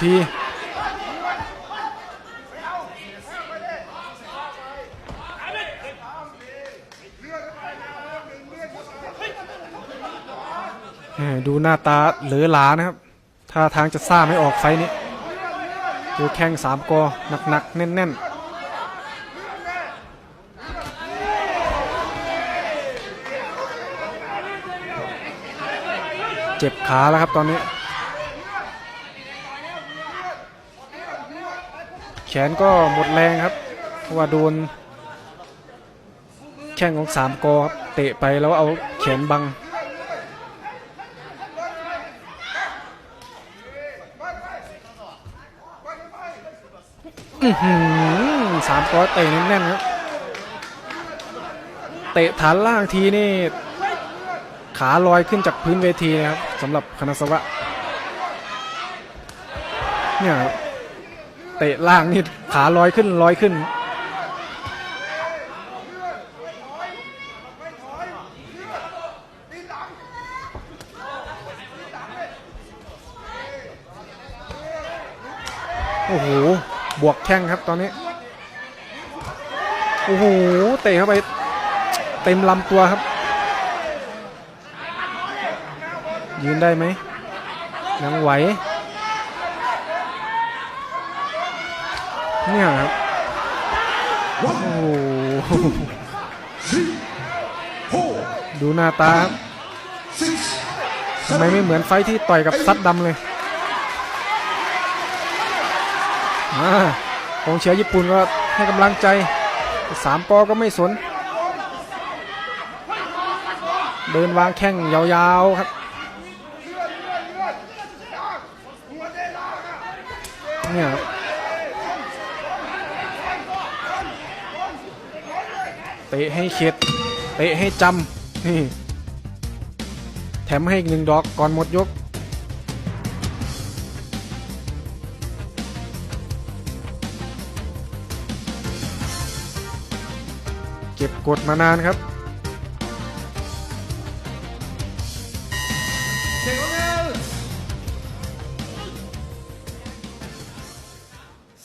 ทีดูหน้าตาเหลือหลานะครับท่าทางจะซ่าไม่ออกไฟนี้ดูแข้งสามกอหนักๆ แน่นๆเจ็บขาแล้วครับตอนนี้ แข นก็หมดแรงครับ เพราะว่าโดน แข้งของสามกอครับเตะไปแล้วเอาแขนบัง สามกอเตะแน่นๆครับ เตะฐานล่างทีนี่ ขาลอยขึ้นจากพื้นเวทีนะครับสำหรับคณะสวะเนี่ยครับ เตะล่างนี่ขาลอยขึ้นลอยขึ้น โอ้โห บวกแข้งครับตอนนี้ โอ้โห เตะเข้าไปเต็มลำตัวครับ ยืนได้ไหมยังไหว เนี่ยครับ โอ้โหดูหน้าตาครับทำไมไม่เหมือนไฟท์ที่ต่อยกับซัดดำเลยอากองเชียร์ญี่ปุ่นก็ให้กำลังใจสามปอก็ไม่สน เดินวางแข้งยาวๆครับเนี่ยครับ เตะให้เข็ดเตะให้จำแถมให้อีกหนึ่งดอกก่อนหมดยก เก็บกดมานานครับ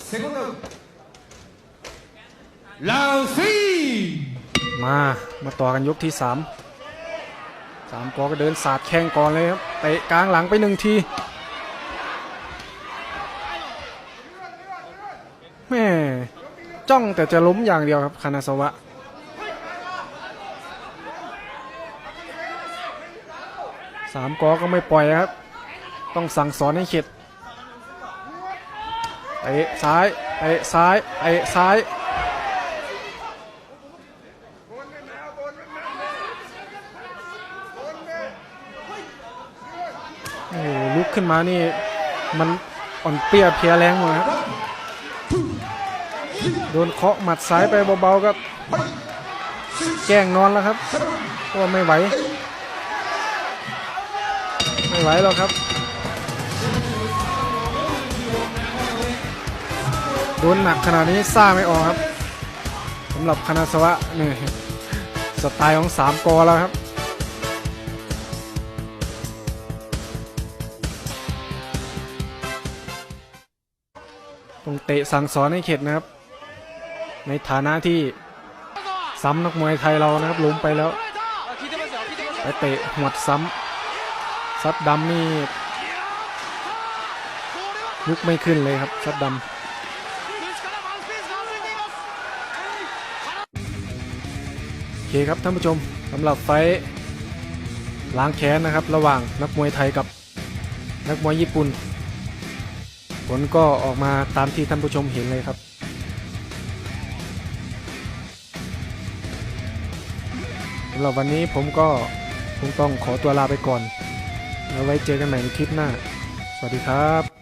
เซกุนเดลลาวซี มามาต่อกันยกที่สามสามกอก็เดินสาดแข้งก่อนเลยครับเตะกลางหลังไปหนึ่งทีแม่จ้องแต่จะล้มอย่างเดียวครับคานาสวะสามกอก็ไม่ปล่อยครับ ต้องสั่งสอนให้เข็ดเตะซ้ายเตะซ้ายเตะซ้าย โอ้ลุกขึ้นมานี่ มันอ่อนเปรี้ยเพียแรงหมดครับโดนเคาะหมัดซ้ายไปเบาๆก็แกล้งนอนแล้วครับเพราะไม่ไหว ไม่ไหวแล้วครับ โดนหนักขนาดนี้ซ่าไม่ออกครับสำหรับคณะสวะนี่สไตล์ของสามกอแล้วครับ ต้องเตะสั่งสอนให้เข็ดนะครับ ในฐานะที่ซ้ำนักมวยไทยเรานะครับล้มไปแล้วไปเตะหวดซ้ำซัดดำนี่ลุกไม่ขึ้นเลยครับซัดดำโอเคครับท่านผู้ชมสำหรับไฟท์ล้างแค้นนะครับ ระหว่างนักมวยไทยกับนักมวยญี่ปุ่น ผลก็ออกมาตามที่ท่านผู้ชมเห็นเลยครับ สำหรับวันนี้ผมก็คงต้องขอตัวลาไปก่อน แล้วไว้เจอกันใหม่ในคลิปหน้า สวัสดีครับ